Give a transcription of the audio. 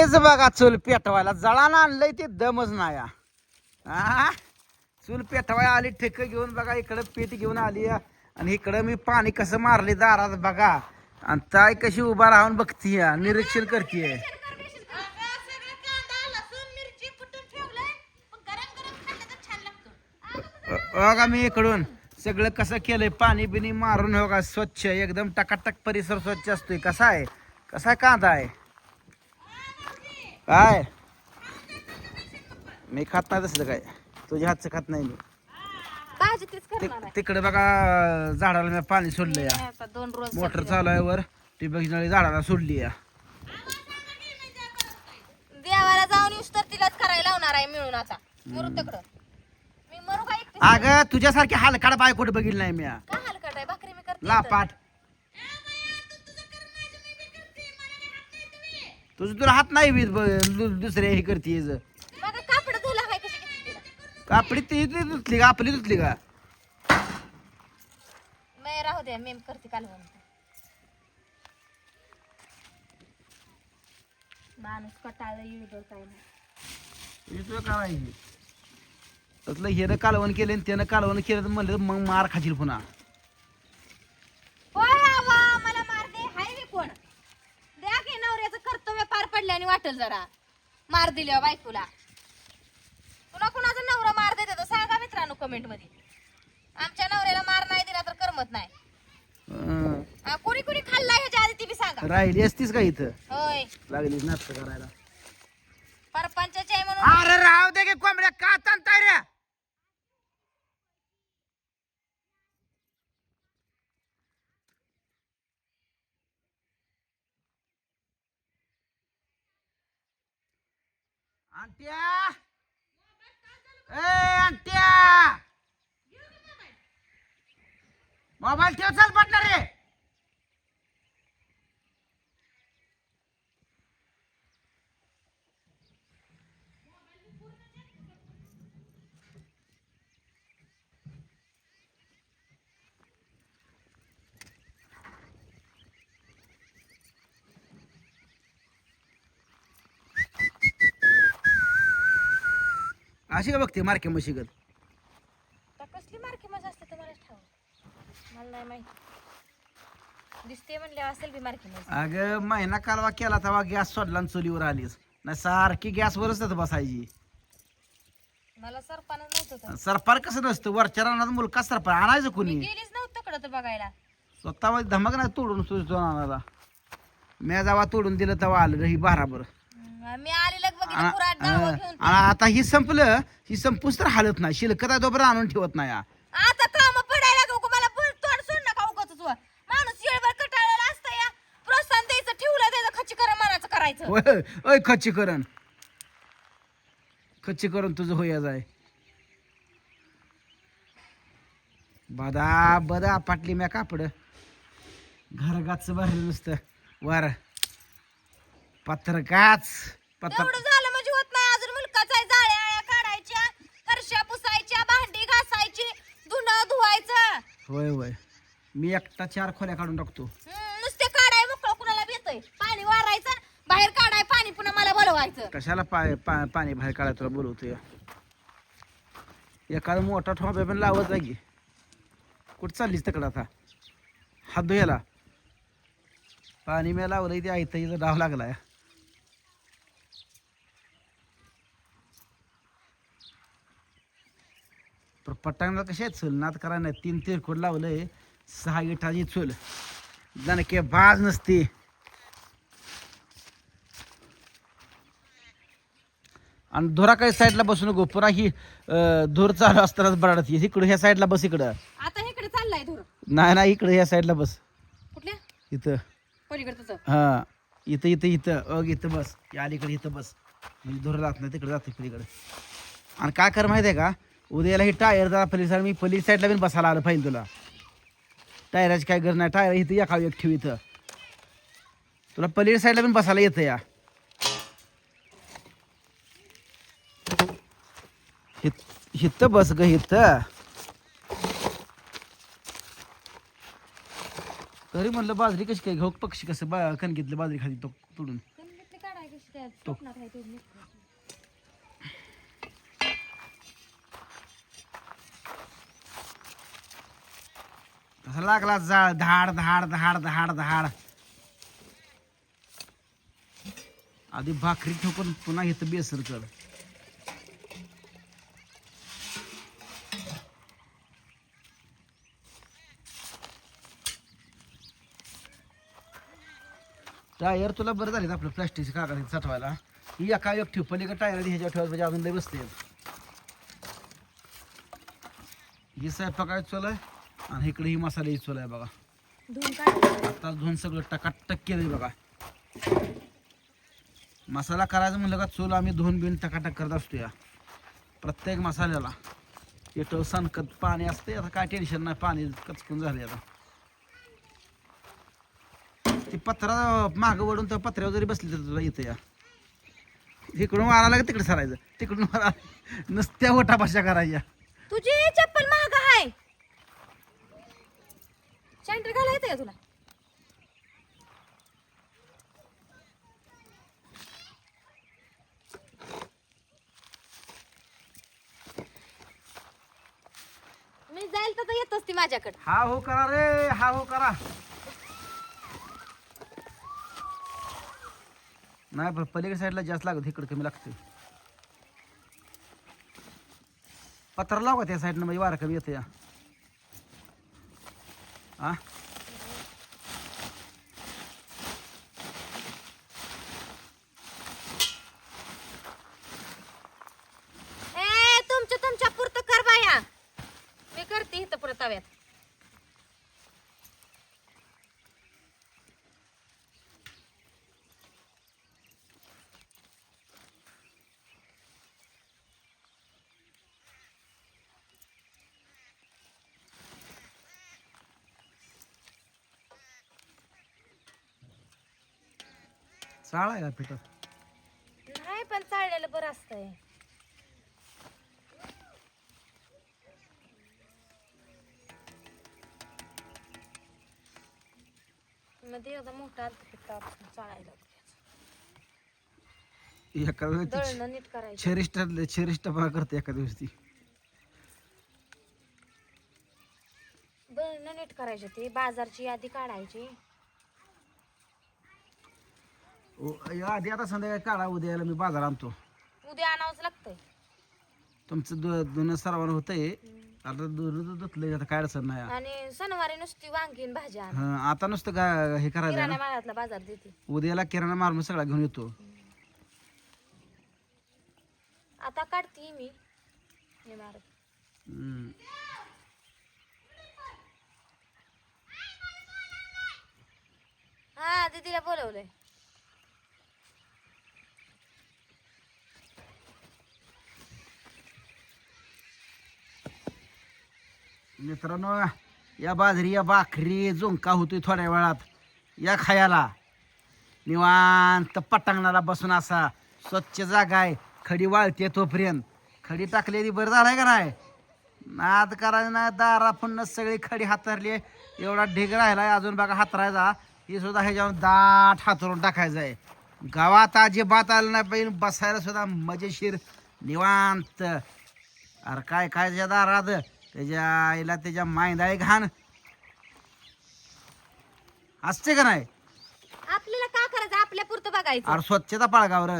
तेच बघा चूल पेटवायला. जळानं आणलंय ते दमच नाही. हा. हा चूल पेटवाय आली ठेक घेऊन बघा इकडं पेट घेऊन आली. आणि इकडं मी पाणी कसं मारले दारात बघा. आणि ताई कशी उभा राहून बघतीय निरीक्षण करतीये. बघा मी इकडून. सगळं कसं केलंय पाणी बिनी मारून हो का स्वच्छ एकदम टकाटक परिसर स्वच्छ असतोय. कसा आहे? कसा आहे कांदा आहे? काय? मी खात नाही तसलं काय. तुझ्या हातचं खात नाही मी. भाजी तीच करणार ते- तिकडे बघा झाडाला मी पाणी सोडलं या. आहे आता दोन रोज मोटर चालू आहे वर. ठिबक नळी झाडाला सोडली या. देवाला जाऊन येऊस तर तिलाच करायला लावणार आहे मिळून आता. मरू तिकडं. मी मरू का एकटी अगं तुझ्यासारखी हालकाड बाय कुठे बघितलं नाही मी का हलकट आहे? भाकरी मी करते लापाट तुझं तुला हात नाही बी दु- दुसऱ्या हे करते कापड धुला काय कशी घेतली तिला कापडी ती ती धुतली का? आपली धुतली का? मी राहू दे मी करते काल म्हणते माणूस कटाळ येईल काय नाही. हे तुला हेनं कालवण केलं आणि त्यानं कालवण केलं तर म्हणलं मग मार खाशील पुन्हा होय आवा मला मार दे हाय मी कोण द्या की नवऱ्याचं कर्तव्य पार पडल्याने वाटल जरा. मार दिल्या बायकोला. तुला कुणाचा नवरा मार देते तर सांगा मित्रांनो कमेंटमध्ये. आमच्या नवऱ्याला मार नाही दिला तर करमत नाही. अं, हा, कोणी कोणी खाल्ला ह्याच्या आधी ती बी सांगा. राहिली असतीस का इथं? होय. लागलीच नाटक करायला. परपंचाची आहे म्हणून. अरे राहू दे की कोंबड्या का रे अंट्या ए अंट्या मोबाईल ठेव चाल पटणार रे! अशी का बघते मार्के मशिगत आता कसली मार्के मजा असते तुम्हाला ठाव मला नाही माहिती. दिसते म्हणले असेल बी मार्के मजा अगं महिना कालवा केला तेव्हा गॅस सोडला आणि चुलीवर आलीस. नाही सारखी गॅसवरच तर बसायची. मला सरपानच नव्हतं तर. सरपार कसं नसतं? वरच्या रानात मुलका सरपार आणायचं मी कुणी गेलीच नव्हतं कडं तर बघायला. स्वतः धमक नाही तोडून सुचतो आणायला. मी जेव्हा तोडून दिलं तेव्हा आलं ही बाराबर मी आलेलं बघितलं पुराट नावं घेऊन. आणि आता ही संपलं ही संपूस तर हालत नाही. शिलकत आहे तोपर्यंत आणून ठेवत नाही हा. आता काम पडायला लागू मला बोल तोंड सोड नका उगाच माणूस येळभर कटाळलेला असतं या प्रोत्साहन द्यायचं ठेवलं द्यायचं खच्चीकरण मनाचं करायचं. होय ओय खच्चीकरण. खच्चीकरण तुझं होय जाय बदा बदा पाटली म्या कापड. घरगाच भरलं नुसतं. वर. पत्रकाच पत्र एवढं झालं म्हणजे होत नाही. अजून मुलकाचा आहे, जाळ्या आळ्या काढायच्या फरशा पुसायच्या भांडी घासायची धुणं धुवायचं. होय होय. मी एकटा चार खोल्या काढून टाकतो. हम्म, नुसते काढाय मोकळं कुणाला येतंय पाणी वारायचं बाहेर काढाय पाणी पुन्हा मला बोलवायचं. कशाला पाय पा पाणी बाहेर काढायला तुला बोलवतो या एखादा मोठा ठोंबे पण लावत जागी कुठं चाललीस तिकडं आता? हात धुयाला. पाणी मी लावलं ते आयतं इथं डाव लागलाय. पण पटांगला कशी आहे चूल नात करायला नाही तीन तिरकोड लावलंय. सहा इटाची चूल. दणके बाज नसते. आणि धुरा काही साईडला बसू नको पुन्हा ही धूर चालू असतानाच बराडत. इकडं ह्या साईडला बस इकडं. आता इकडे चाललाय धुर. नाही नाही इकडं ह्या साईडला बस. कुठल्या? इथं. हा इथं इथं इथं. अग इथं बस. या अलीकडे इथं बस. म्हणजे धुर जात नाही तिकडे जाते पलीकडे. आणि काय कर माहिती आहे का? उद्याला ही टायर जरा पली साईड मी पली साईडला पण बसायला आलं पाहिजे तुला. टायराची काय गरज नाही टायर इथं या खाऊ एक ठेव इथं. तुला पलीकडे साईडला पण बसायला येतं या. हित- बस ग हिथं तरी म्हणलं बाजरी कशी काय घेऊ पक्षी कसं बा कणकीतली बाजरी खाली तो तोडून. तो. कसा लागला जाळ धाड धाड धाड धाड धाड. आधी भाकरी ठोकून पुन्हा इथं बेसर कर. टायर तुला बरं झाले आपलं प्लास्टिकचे कागद साठवायला. एका एक ठेव पलीकडे टायर ह्याच्यावर ठेवायचं म्हणजे अजून लय बसते ही स्वयंपाकाची चोल. आहे आणि इकडे ही मसाल्याची चोल आहे बघा. धुवून आता धुवून सगळं टकाटक केलंय बघा. मसाला करायचं म्हणलं का चूल आम्ही धुवून बिन टकाटक करत असतो या प्रत्येक मसाल्याला. येतो सनकत पाणी असते आता काय टेन्शन नाही पाणी कचकून झाले आता. ती पत्रा मागं वडून त्या पत्र्यावर जरी बसली तर तुला येतं या. इकडून मारायला का तिकडे सरायचं? तिकडून मारा नुसत्या ओटापाशा करायच्या. तुझी चप्पल महाग आहे सँटर घाला येते का तुला. मी जाईल तर येतच ती माझ्याकडे. हा हो करा रे हा हो करा. नाही पण पलीकडे साईडला जास्त लागत इकडे कमी लागते पत्र लावा त्या साईडनं? म्हणजे वारा कमी येते या. हा ए तुमच्या तुमच्या पुरतं कर बाया मी करते इथं पुरं तव्यात चाळा आहे का पिठात. नाही पण चाललेलं बरं असतंय. मध्ये एकदा मोठा चाळायला एका दळणं नीट करायचं. करते एका दिवशी. ती दळणं नीट करायची ती बाजारची यादी काढायची. आधी आता संध्याकाळी काढा उद्याला मी बाजार आणतो. उद्या आणावंच लागतंय. तुमचं दु दोन सर्वांना होतंय. आता दोन धुतलंय आता काय अडचण नाही. आणि सणवारी नुसती वांगीन भाज्या आण. हं, आता नुसतं का हे करायचं किराणा ना मालातला बाजार देते. उद्याला किराणा मारून सगळा घेऊन येतो. आता काढते मी. हे मारत हं. हा दीदीला बोलवलंय. मित्रांनो या बाजरी या भाकरी झुंका होतोय थोड्या वेळात. या खायला. निवांत पटांगणाला बसून असा स्वच्छ जागा आहे. खडी वाळते तोपर्यंत. खडी टाकलेली बरं झालाय का नाही? नाद करायचं ना दारा पुन्हा सगळी खडी हातरली एवढा ढीग राहिला अजून बघा हातरायचा. हे सुद्धा ह्याच्यावर दाट हातरून टाकायचं आहे. गावात अजिबात आलं नाही पाहिजे बसायला सुद्धा मजेशीर. निवांत. अरे काय काय त्याच्या दारात? त्याच्या आईला त्याच्या मायंदाळी घाण. असते का नाही? आपल्याला का करायचं आपल्या पुरतं बघायचं? अरे स्वच्छता पाळगावर.